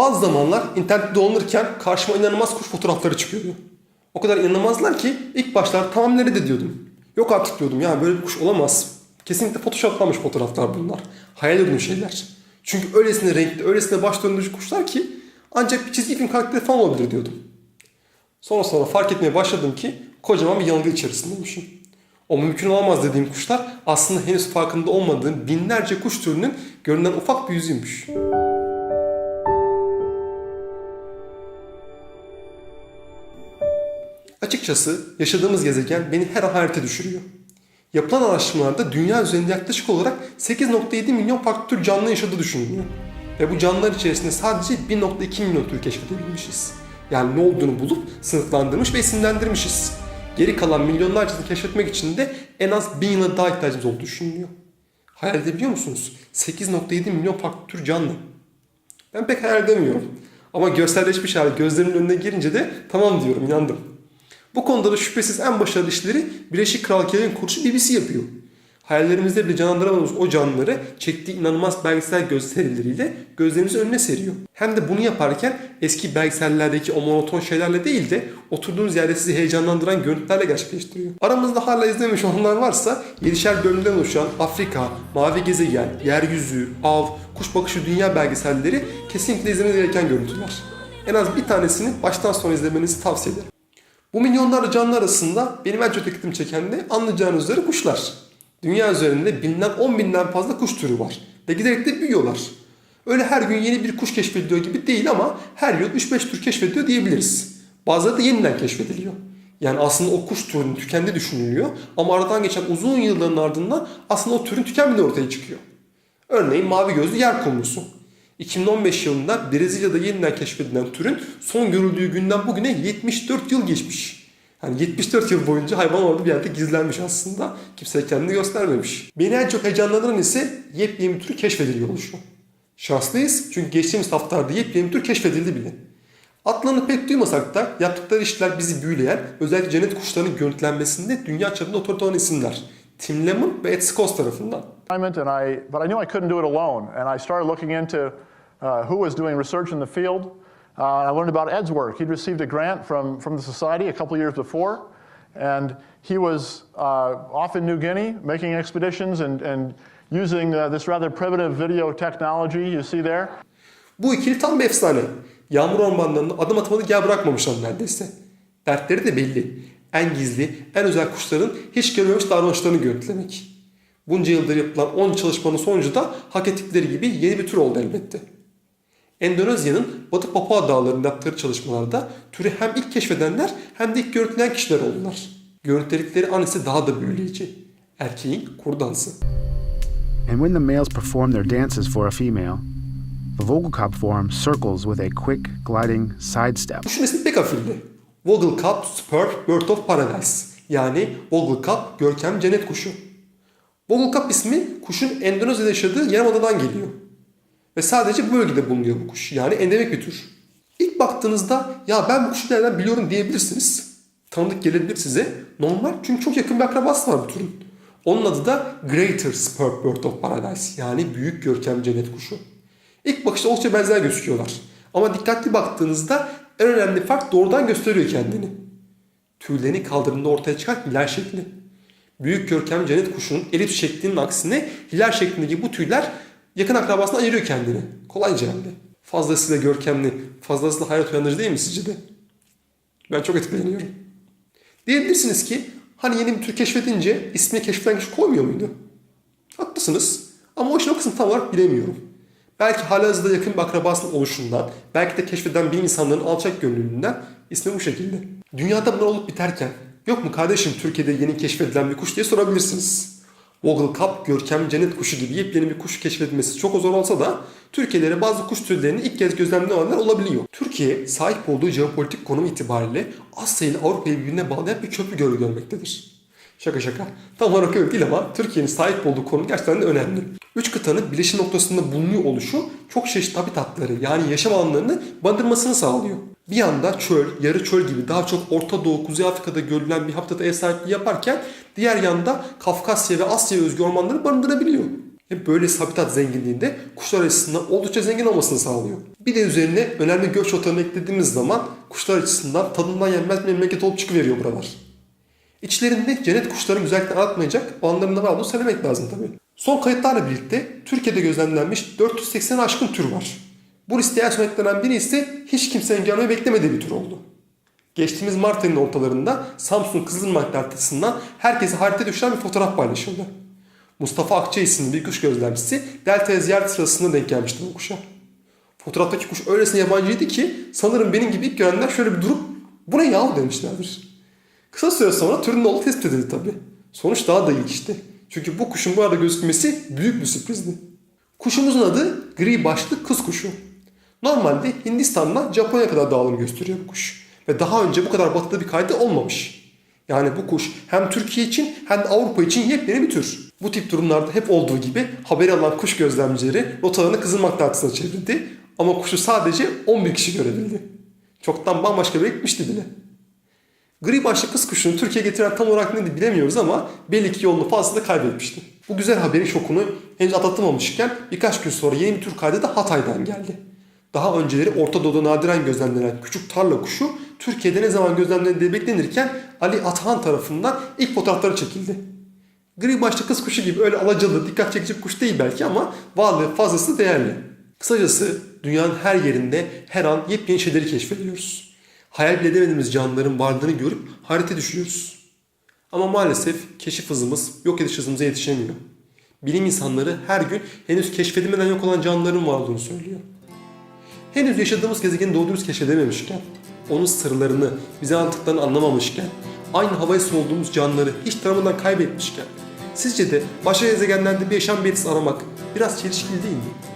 Bazı zamanlar internette dolanırken karşıma inanılmaz kuş fotoğrafları çıkıyordu. O kadar inanılmazlar ki ilk başlar tamam nerede diyordum. Yok artık diyordum ya böyle bir kuş olamaz. Kesinlikle photoshoplanmış fotoğraflar bunlar. Hayal ürünü şeyler. Çünkü öylesine renkli, öylesine baş döndürücü kuşlar ki ancak bir çizgi film karakteri falan olabilir diyordum. Sonra sonra fark etmeye başladım ki kocaman bir yanılgı içerisindeymişim. O mümkün olamaz dediğim kuşlar aslında henüz farkında olmadığım binlerce kuş türünün görünen ufak bir yüzüymüş. Açıkçası yaşadığımız gezegen beni her hayrete düşürüyor. Yapılan araştırmalarda dünya üzerinde yaklaşık olarak 8.7 milyon farklı tür canlı yaşadığı düşünülüyor. Ve bu canlılar içerisinde sadece 1.2 milyon tür keşfedebilmişiz. Yani ne olduğunu bulup sınıflandırmış ve isimlendirmişiz. Geri kalan milyonlarcasını keşfetmek için de en az 1000 yıla daha ihtiyacımız olduğu düşünülüyor. Hayal edebiliyor musunuz? 8.7 milyon farklı tür canlı. Ben pek hayal edemiyorum. Ama görselleşmiş hali gözlerimin önüne girince de tamam diyorum inandım. Bu konuda da şüphesiz en başarılı işleri Birleşik Kraliyet'in kuruluşu BBC yapıyor. Hayallerimizde bile canlandıramadığımız o canlıları çektiği inanılmaz belgesel gösterileriyle gözlerimizin önüne seriyor. Hem de bunu yaparken eski belgesellerdeki o monoton şeylerle değil de oturduğunuz yerde sizi heyecanlandıran görüntülerle gerçekleştiriyor. Aramızda hala izlememiş olanlar varsa 7'şer bölümden oluşan Afrika, Mavi Gezegen, Yeryüzü, Av, Kuş Bakışı Dünya belgeselleri kesinlikle izlemeniz gereken görüntüler. En az bir tanesini baştan sona izlemenizi tavsiye ederim. Bu milyonlarca canlı arasında benim en çok dikkatimi çeken de anlayacağınız üzere kuşlar. Dünya üzerinde bilinen 10 binden fazla kuş türü var. Ve giderek de büyüyorlar. Öyle her gün yeni bir kuş keşfediliyor gibi değil ama her yıl 3-5 tür keşfediliyor diyebiliriz. Bazıları da yeniden keşfediliyor. Yani aslında o kuş türünün tükendi düşünülüyor ama aradan geçen uzun yılların ardından aslında o türün tükenmediği ortaya çıkıyor. Örneğin mavi gözlü yer kumrusu. 2015 yılında Brezilya'da yeniden keşfedilen türün son görüldüğü günden bugüne 74 yıl geçmiş. Yani 74 yıl boyunca hayvan orada bir yerde gizlenmiş aslında. Kimse kendini göstermemiş. Beni en çok heyecanlandıran ise yepyeni bir tür keşfediliyor oluşu. Şanslıyız çünkü geçtiğimiz haftalarda yepyeni bir tür keşfedildi bile. Adlarını pek duymasak da yaptıkları işler bizi büyüleyen, özellikle cennet kuşlarının görüntülenmesinde dünya çapında otorite olan isimler. Tim Lemon ve Ed Scott tarafından. I, but I knew I couldn't do it alone. And I started looking into uh, who was doing research in the field. Uh, I learned about Ed's work. He'd received a grant from, from the society a couple years before, and he was uh, off in New Guinea making expeditions and, and using uh, this rather primitive video technology you see there. Bu ikili tam bir efsane. Yağmur ormanlarında adım atmadı gel bırakmamışlar neredeyse. Dertleri de belli. En gizli, en özel kuşların hiç görmemiş davranışlarını görüntülemek. Bunca yıldır yapılan 10 çalışmanın sonucu da hak ettikleri gibi yeni bir tür oldu elbette. Endonezya'nın Batı Papua Dağları'nda yaptıkları çalışmalarda türü hem ilk keşfedenler hem de ilk görüntüleyen kişiler oldular. Görüntüledikleri an ise daha da büyüleyici. Erkeğin kur dansı. And when the males perform their dances for a female, the Vogelkop form circles with a quick, gliding sidestep. İsmi pek afilli. Vogelkop Superb Bird of Paradise. Yani Vogelkop görkem cennet kuşu. Vogelkop ismi kuşun Endonezya'da yaşadığı yarımadadan geliyor. Ve sadece bu bölgede bulunuyor bu kuş. Yani endemik bir tür. İlk baktığınızda ya ben bu kuşu nereden biliyorum diyebilirsiniz. Tanıdık gelebilir size. Normal çünkü çok yakın bir akrabası var bu türün. Onun adı da Greater Superb Bird of Paradise. Yani büyük görkem cennet kuşu. İlk bakışta oldukça benzer gözüküyorlar. Ama dikkatli baktığınızda en önemli fark doğrudan gösteriyor kendini. Tüylerini kaldırdığında ortaya çıkan hilal şekli. Büyük görkem cennet kuşunun elips şeklinin aksine hilal şeklindeki bu tüyler yakın akrabasına ayırıyor kendini. Kolayca hem de. Fazlasıyla görkemli, fazlasıyla hayat uyandırıcı değil mi sizce de? Ben çok etkileniyorum. Diyebilirsiniz ki hani yeni bir tür keşfedince ismini keşfeden kişi koymuyor muydu? Haklısınız ama o işin o kısmını tam olarak bilemiyorum. Belki halihazırda yakın bir akrabasının oluşundan, belki de keşfeden bir insanların alçak gönüllülüğünden ismi bu şekilde. Dünyada bunlar olup biterken, yok mu kardeşim Türkiye'de yeni keşfedilen bir kuş diye sorabilirsiniz. Vogelkop, görkem cennet kuşu gibi yepyeni bir kuş keşfedilmesi çok zor olsa da Türkiye'lere bazı kuş türlerini ilk kez gözlemleyenler olabiliyor. Türkiye sahip olduğu jeopolitik konum itibariyle Asya ile Avrupa'yı birbirine bağlayan bir köprü görevi görmektedir. Şaka şaka. Tam olarak öyle değil ama Türkiye'nin sahip olduğu konum gerçekten de önemli. Üç kıtanın birleşim noktasında bulunuyor oluşu çok çeşitli habitatları yani yaşam alanlarını barındırmasını sağlıyor. Bir yanda çöl, yarı çöl gibi daha çok Orta Doğu, Kuzey Afrika'da görülen bir habitata ev sahipliği yaparken diğer yanda Kafkasya ve Asya özgü ormanları barındırabiliyor. Hep böyle habitat zenginliğinde kuşlar açısından oldukça zengin olmasını sağlıyor. Bir de üzerine önemli göç rotalarını eklediğimiz zaman kuşlar açısından tadından yenmez memleket olup çıkıveriyor buralar. İçlerinde cennet kuşların güzellikten aratmayacak olanların da var olduğunu söylemek lazım tabii. Son kayıtlarla birlikte Türkiye'de gözlemlenmiş 480 aşkın tür var. Bu listeye son eklenen biri ise hiç kimsenin görmeyi beklemediği bir tür oldu. Geçtiğimiz Mart ayının ortalarında Samsun Kızılırmak Deltası'ndan herkese harita düşen bir fotoğraf paylaşıldı. Mustafa Akça isimli bir kuş gözlemcisi Delta'ya ziyaret sırasında denk gelmişti bu kuşa. Fotoğraftaki kuş öylesine yabancıydı ki sanırım benim gibi ilk görenler şöyle bir durup bu ne yahu demişlerdir. Kısa süre sonra türün oğlu tespit edildi tabi. Sonuç daha da ilginçti. Çünkü bu kuşun bu arada gözükmesi büyük bir sürprizdi. Kuşumuzun adı gri başlı kız kuşu. Normalde Hindistan'dan Japonya kadar dağılım gösteriyor bu kuş. Ve daha önce bu kadar batıda bir kaydı olmamış. Yani bu kuş hem Türkiye için hem de Avrupa için yepyeni bir tür. Bu tip durumlarda hep olduğu gibi haberi alan kuş gözlemcileri rotalarını Kızılmak tahtasına çevirdi. Ama kuşu sadece 11 kişi görebildi. Çoktan bambaşka bir gitmişti bile. Gri başlı kız kuşunu Türkiye'ye getiren tam olarak neydi bilemiyoruz ama belli ki yolunu fazla kaybetmişti. Bu güzel haberin şokunu henüz atlatamamışken birkaç gün sonra yeni bir tür kaydı da Hatay'dan geldi. Daha önceleri Orta Doğu'da nadiren gözlemlenen küçük tarla kuşu Türkiye'de ne zaman gözlemlendiği beklenirken Ali Atahan tarafından ilk fotoğrafları çekildi. Gri başlı kız kuşu gibi öyle alacalı, dikkat çekici kuş değil belki ama varlığı fazlası değerli. Kısacası dünyanın her yerinde her an yepyeni şeyleri keşfediyoruz. Hayal bile edemediğimiz canlıların varlığını görüp hayrete düşüyoruz. Ama maalesef keşif hızımız yok ediş hızımıza yetişemiyor. Bilim insanları her gün henüz keşfedilmeden yok olan canlıların var olduğunu söylüyor. Henüz yaşadığımız gezegeni doğru keşfedememişken, onun sırlarını, bize anlattıklarını anlamamışken, aynı havayı soluduğumuz canlıları hiç tanımadan kaybetmişken, sizce de başka gezegenlerde bir yaşam belirtisi aramak biraz çelişkili değil mi?